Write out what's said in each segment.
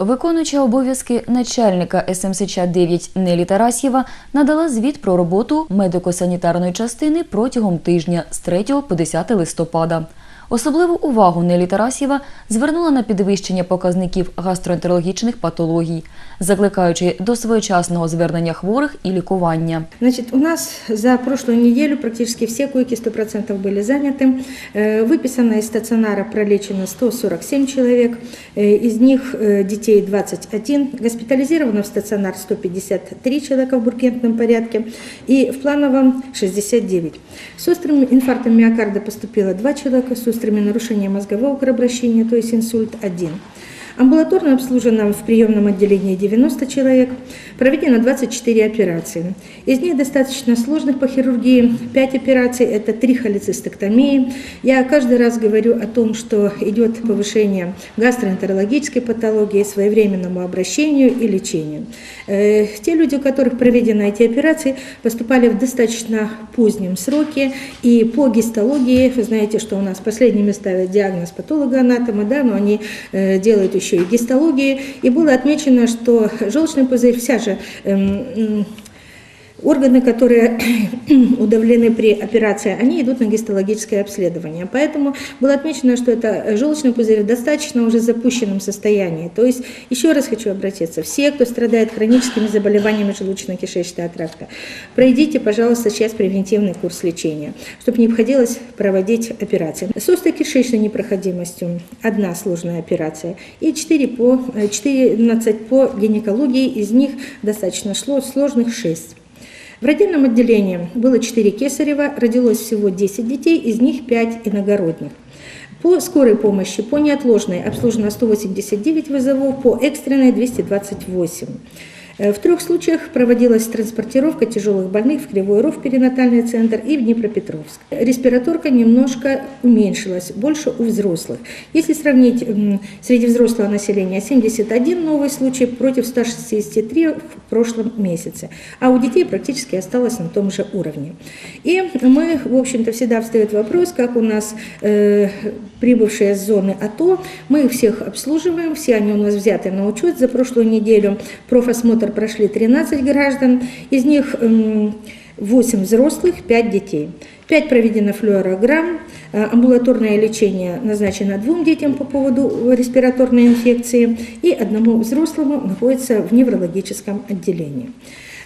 Виконуюча обов'язки начальника СМСЧ 9 Нелі Тарасєва надала звіт про роботу медико-санітарної частини протягом тижня з 3 по 10 листопада. Особливу увагу Нелі Тарасєва звернула на підвищення показників гастроентерологічних патологій, закликаючи до своєчасного звернення хворих і лікування. Значит, у нас за прошлую неделю практически все койки 100% были заняты. Э, Выписано из стационара пролечено 147 человек, э, из них э, детей 21, госпитализировано в стационар 153 человека в бургентном порядке и в плановом 69. С острым инфарктом миокарда поступило 2 человека, с острыми нарушениями мозгового кровообращения, то есть инсульт 1. Амбулаторно обслужено в приемном отделении 90 человек, проведено 24 операции. Из них достаточно сложных по хирургии 5 операций, это 3 холецистектомии. Я каждый раз говорю о том, что идет повышение гастроэнтерологической патологии, своевременному обращению и лечению. Э, Те люди, у которых проведены эти операции, поступали в достаточно позднем сроке, и по гистологии, вы знаете, что у нас последними ставят диагноз патолога-анатома, да, но они э, делают еще и гистологии, и было отмечено, что желчный пузырь, вся же эм, Органы, которые удавлены при операции, они идут на гистологическое обследование. Поэтому было отмечено, что это желчный пузырь в достаточно уже запущенном состоянии. То есть, еще раз хочу обратиться, все, кто страдает хроническими заболеваниями желудочно-кишечного тракта, пройдите, пожалуйста, сейчас превентивный курс лечения, чтобы не приходилось проводить операции. С острой-кишечной непроходимостью одна сложная операция и 4 по, э, 14 по гинекологии, из них достаточно сложных 6. В родильном отделении было 4 кесарева, родилось всего 10 детей, из них 5 иногородних. По скорой помощи, по неотложной обслужено 189 вызовов, по экстренной 228. Э, В трех случаях проводилась транспортировка тяжелых больных в Кривой Ров, перинатальный центр, и в Днепропетровск. Респираторка немножко уменьшилась, больше у взрослых. Если сравнить среди взрослого населения 71 новый случай против 163 в прошлом месяце, а у детей практически осталось на том же уровне. И мы, в общем-то, всегда встает вопрос, как у нас э, прибывшие с зоны АТО, мы их всех обслуживаем, все они у нас взяты на учет. За прошлую неделю профосмотр прошли 13 граждан, из них м, 8 взрослых, 5 детей. 5 проведено флюорограмм, э, амбулаторное лечение назначено двум детям по поводу респираторной инфекции и одному взрослому находится в неврологическом отделении.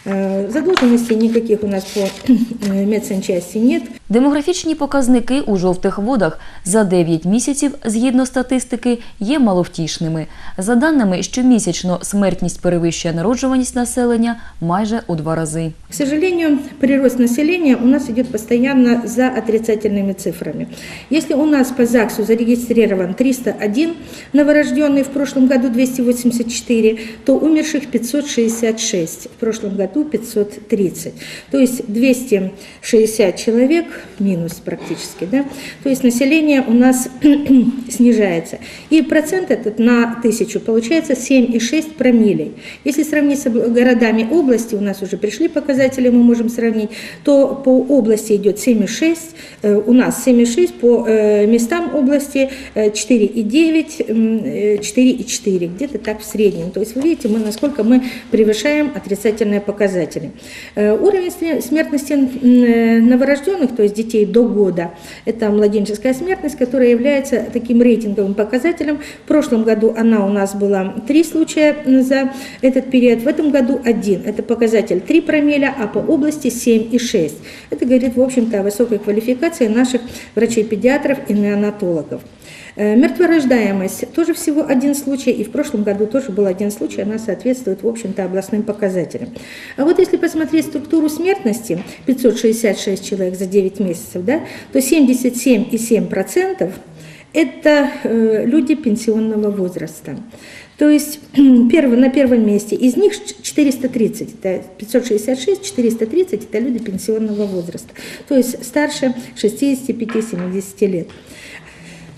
Э, Задолженностей никаких у нас по э, медсанчасти нет. Демографічні показники у жовтих водах за 9 місяців, згідно статистики, є маловтішними. За даними, щомісячно смертність перевищує народжуваність населення майже у два рази. К сожалению, прирост населения у нас идет постоянно за отрицательными цифрами. Если у нас по ЗАГСу зарегистрирован 301 новорожденный, в прошлом году 284, то умерших 566, в прошлом году 530. То есть 260 человек минус практически. Да? То есть население у нас снижается. И процент этот на тысячу получается 7,6 промиллей. Если сравнить с городами области, у нас уже пришли показатели, мы можем сравнить, то по области идет 7,6, э, у нас 7,6, по э, местам области э, 4,9, м, э, 4,4, где-то так в среднем. То есть вы видите, мы, насколько мы превышаем отрицательные показатели. Уровень сме- смертности новорожденных, то есть детей до года, это младенческая смертность, которая является таким рейтинговым показателем. В прошлом году она у нас была 3 случая за этот период, в этом году один. Это показатель 3 промилле, а по области 7,6. Это говорит, в общем-то, о высокой квалификации наших врачей-педиатров и неонатологов. Э, Мертворождаемость тоже всего один случай, и в прошлом году тоже был один случай, она соответствует, в общем-то, областным показателям. А вот если посмотреть структуру смертности, 566 человек за 9 месяцев, да, то 77,7% это э, люди пенсионного возраста. То есть на первом месте из них 430, это 566, 430 это люди пенсионного возраста, то есть старше 65-70 лет.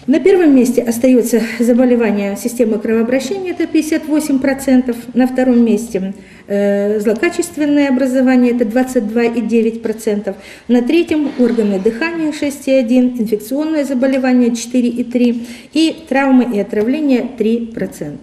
На первом месте остается заболевание системы кровообращения, это 58%. На втором месте э, злокачественное образование, это 22,9%. На третьем органы дыхания 6,1%, инфекционное заболевание 4,3% и травмы и отравления 3%.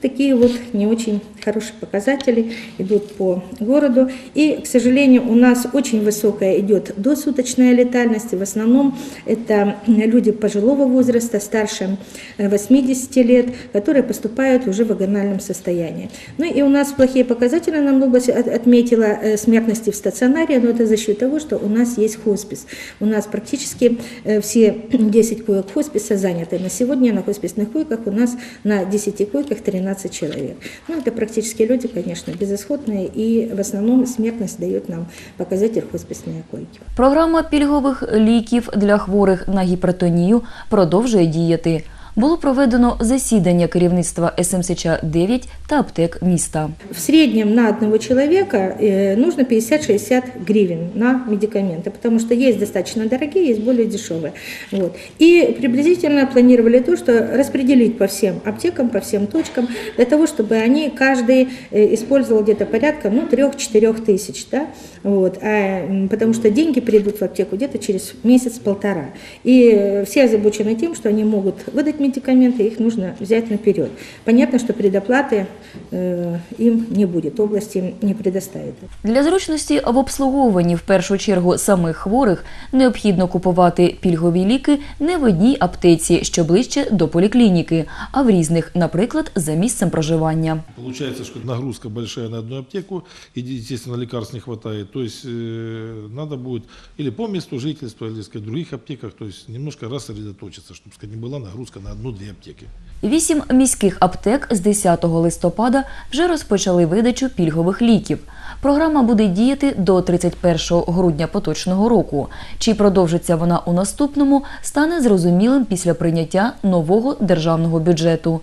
Такие вот не очень хорошие показатели идут по городу. И, к сожалению, у нас очень высокая идет досуточная летальность. В основном это люди пожилого возраста, старше э, 80 лет, которые поступают уже в агональном состоянии. Ну и у нас плохие показатели, нам область от- отметила э, смертности в стационаре, но это за счет того, что у нас есть хоспис. У нас практически э, все 10 коек хосписа заняты. На сегодня на хосписных койках у нас на 10 койках 13 человек. Ну, это практически люди, конечно, безысходные, и в основном смертность дает нам показатель хосписные койки. Програма пільгових ліків для хворих на гіпертонію продовжує діяти. Було проведено засідання керівництва СМСЧ 9 та аптек міста. В среднем на одного человека э, нужно 50-60 гривен на медикаменты, потому что есть достаточно дорогие, есть более дешевые. Вот. И приблизительно планировали то, что распределить по всем аптекам, по всем точкам, для того, чтобы они, каждый э, использовал где-то порядка ну, 3-4 тысяч. Да? Вот. А, м, потому что деньги придут в аптеку где-то через месяц-полтора. И э, все озабочены тем, что они могут выдать медикаменты, их нужно взять наперед. Понятно, что предоплаты э, им не будет, область им не предоставит. Для зручності в обслуговуванні в першу чергу самих хворих необхідно купувати пільгові ліки не в одній аптеці, що ближче до поліклініки, а в різних, наприклад, за місцем проживання. Получается, что нагрузка большая на одну аптеку, и, естественно, лекарств не хватает. То есть э, надо будет или по месту жительства, или сказать, в других аптеках, то есть немножко рассредоточиться, чтобы сказать, не была нагрузка на одну-две аптеки. Вісім міських аптек з 10 листопада вже розпочали видачу пільгових ліків. Програма буде діяти до 31 грудня поточного року. Чи продовжиться вона у наступному, стане зрозумілим після прийняття нового державного бюджету.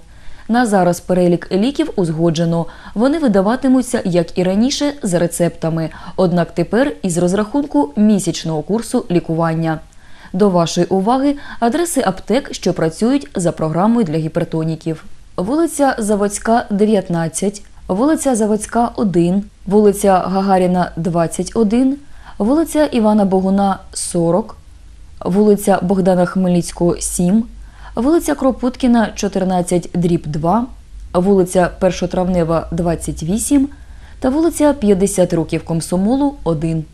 На зараз перелік ліків узгоджено. Вони видаватимуться, як і раніше, за рецептами, однак тепер із розрахунку місячного курсу лікування. До вашої уваги адреси аптек, що працюють за програмою для гіпертоніків. Вулиця Заводська, 19, вулиця Заводська, 1, вулиця Гагаріна, 21, вулиця Івана Богуна, 40, вулиця Богдана Хмельницького, 7, вулиця Кропуткіна, 14, дріб 2, вулиця Першотравнева, 28 та вулиця 50 років Комсомолу, 1.